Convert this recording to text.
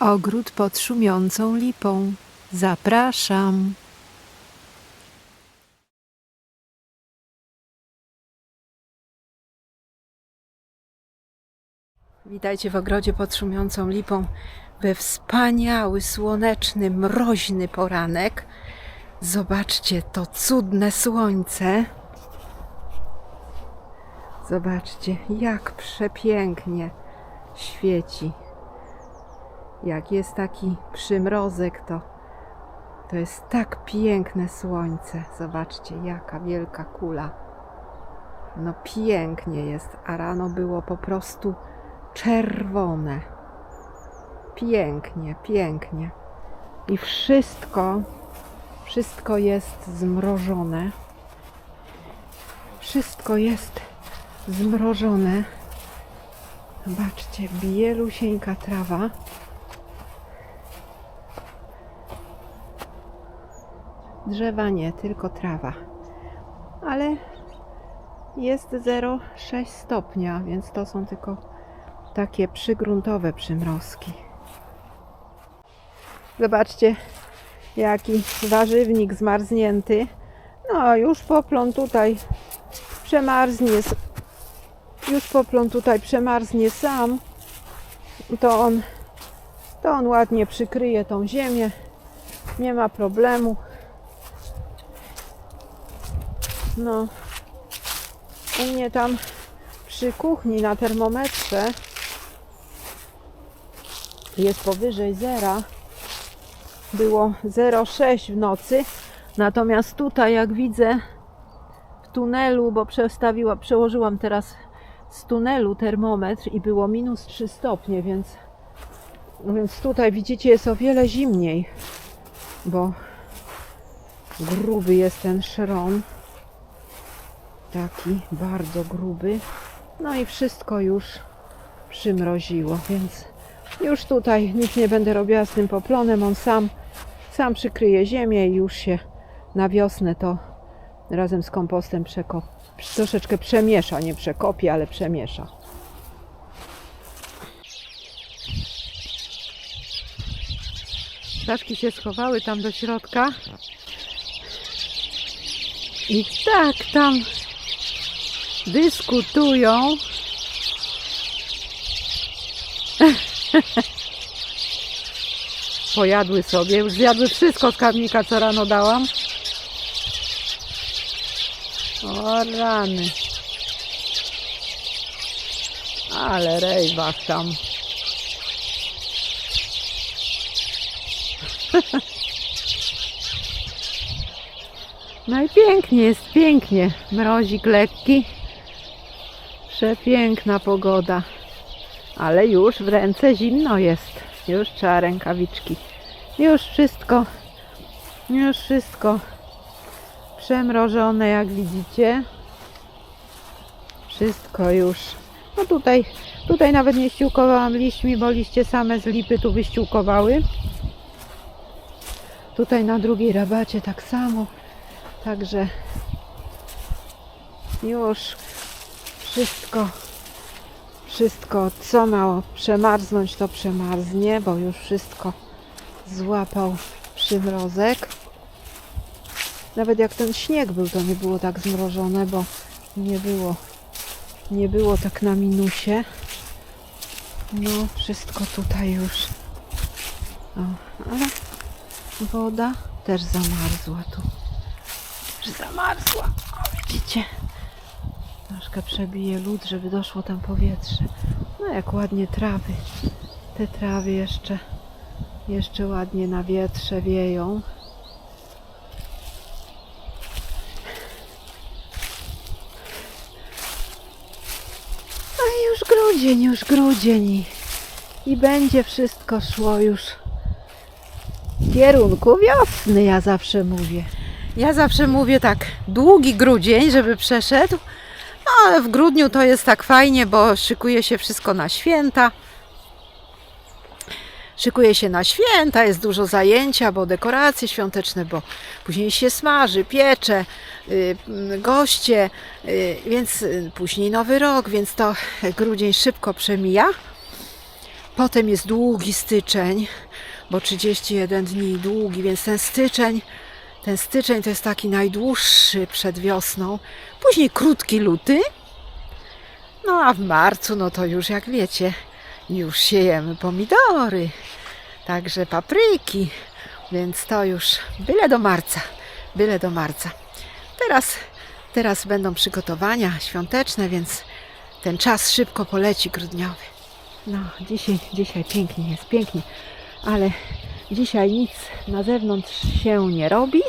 Ogród pod szumiącą lipą. Zapraszam. Witajcie w ogrodzie pod szumiącą lipą we wspaniały, słoneczny, mroźny poranek. Zobaczcie to cudne słońce. Zobaczcie, jak przepięknie świeci. Jak jest taki przymrozek, to, to jest tak piękne słońce. Zobaczcie, jaka wielka kula. No pięknie jest, a rano było po prostu czerwone. Pięknie, pięknie. I wszystko, wszystko jest zmrożone. Wszystko jest zmrożone. Zobaczcie, bielusieńka trawa. Drzewa nie, tylko trawa. Ale jest 0,6 stopnia, więc to są tylko takie przygruntowe przymrozki. Zobaczcie, jaki warzywnik zmarznięty. No, już poplon tutaj przemarznie. Już poplon tutaj przemarznie sam. To on, to on ładnie przykryje tą ziemię. Nie ma problemu. No, u mnie tam przy kuchni na termometrze jest powyżej zera. Było 0,6 w nocy. Natomiast tutaj, jak widzę w tunelu, bo przestawiła, przełożyłam teraz z tunelu termometr i było minus 3 stopnie, więc, więc tutaj widzicie jest o wiele zimniej, bo gruby jest ten szron. Taki bardzo gruby. No i wszystko już przymroziło, więc już tutaj nic nie będę robiła z tym poplonem. On sam, sam przykryje ziemię i już się na wiosnę to razem z kompostem troszeczkę przemiesza. Nie przekopie, ale przemiesza. Ptaszki się schowały tam do środka. I tak tam dyskutują. Pojadły sobie, już zjadły wszystko z karmnika, co rano dałam. O rany. Ale rejbach tam. No jest pięknie. Mrozik lekki. Przepiękna pogoda. Ale już w ręce zimno jest. Już trzeba rękawiczki. Już wszystko, już wszystko przemrożone, jak widzicie. Wszystko już. No tutaj, tutaj nawet nie ściółkowałam liśćmi, bo liście same z lipy tu wyściółkowały. Tutaj na drugiej rabacie tak samo. Także już wszystko, wszystko co miało przemarznąć, to przemarznie, bo już wszystko złapał przymrozek. Nawet jak ten śnieg był, to nie było tak zmrożone, bo nie było, nie było tak na minusie. No, wszystko tutaj już. O, ale woda też zamarzła tu zamarzła. O, widzicie? Troszkę przebije lód, żeby doszło tam powietrze. No jak ładnie trawy. Te trawy jeszcze, jeszcze ładnie na wietrze wieją. A już grudzień, już grudzień i, i będzie wszystko szło już w kierunku wiosny, ja zawsze mówię. Ja zawsze mówię tak, długi grudzień, żeby przeszedł, no, ale w grudniu to jest tak fajnie, bo szykuje się wszystko na święta. Szykuje się na święta, jest dużo zajęcia, bo dekoracje świąteczne, bo później się smaży, piecze, y, goście, y, więc y, później nowy rok, więc to grudzień szybko przemija. Potem jest długi styczeń, bo 31 dni długi, więc ten styczeń, ten styczeń to jest taki najdłuższy przed wiosną. Później krótki luty. No a w marcu, no to już jak wiecie, już siejemy pomidory, także papryki, więc to już byle do marca, byle do marca. Teraz, teraz będą przygotowania świąteczne, więc ten czas szybko poleci grudniowy. No, dzisiaj, dzisiaj pięknie jest, pięknie, ale dzisiaj nic na zewnątrz się nie robi.